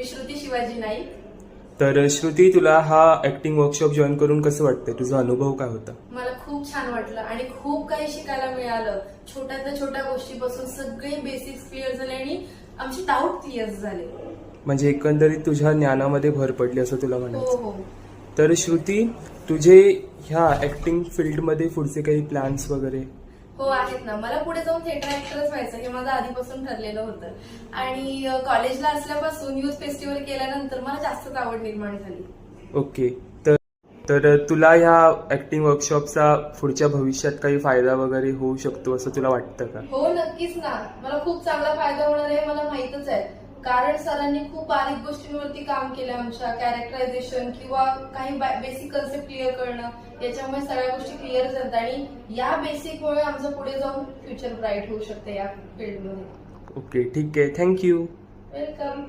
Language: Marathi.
मी श्रुती शिवाजी नाईक. तर श्रुती तुला हा ऍक्टिंग वर्कशॉप जॉईन करून कसं वाटतंय? तुझा अनुभव काय होता? मला खूप छान वाटलं आणि खूप काही शिकायला मिळालं. छोट्यातल्या छोट्या गोष्टीपासून सगळे बेसिक्स क्लिअर झाले आणि आमचे डाऊट क्लिअर झाले. म्हणजे एकंदरीत तुझ्या ज्ञानामध्ये भर पडली असं तुला हो म्हणायचं. हो तर श्रुती तुझे ह्या ऍक्टिंग फील्डमध्ये पुढचे काही प्लॅन्स वगैरे? हो आहेत ना. मला पुढे जाऊन थिएटर ऍक्टरच व्हायचं हे माझं आधीपासून ठरलेलं होतं. आणि कॉलेजला असल्यापासून युथ फेस्टिवल केल्यानंतर मला जास्तच आवड निर्माण झाली. ओके. तर तर तुला ह्या ऍक्टिंग वर्कशॉपचा पुढच्या भविष्यात काही फायदा वगैरे होऊ शकतो असं तुला वाटतं का? हो नक्कीच ना. मला खूप चांगला फायदा होणार आहे मला माहितच आहे. कारण सरांनी खूप बारीक गोष्टींवरती काम केलं आमच्या कॅरेक्टरायझेशन किंवा काही बेसिक कन्सेप्ट क्लिअर करणं याच्यामुळे सगळ्या गोष्टी क्लिअर झाल्या आणि या बेसिकमुळे आमचं पुढे जाऊन फ्युचर ब्राईट होऊ शकते या फील्डमध्ये ओके ठीक आहे. Thank you welcome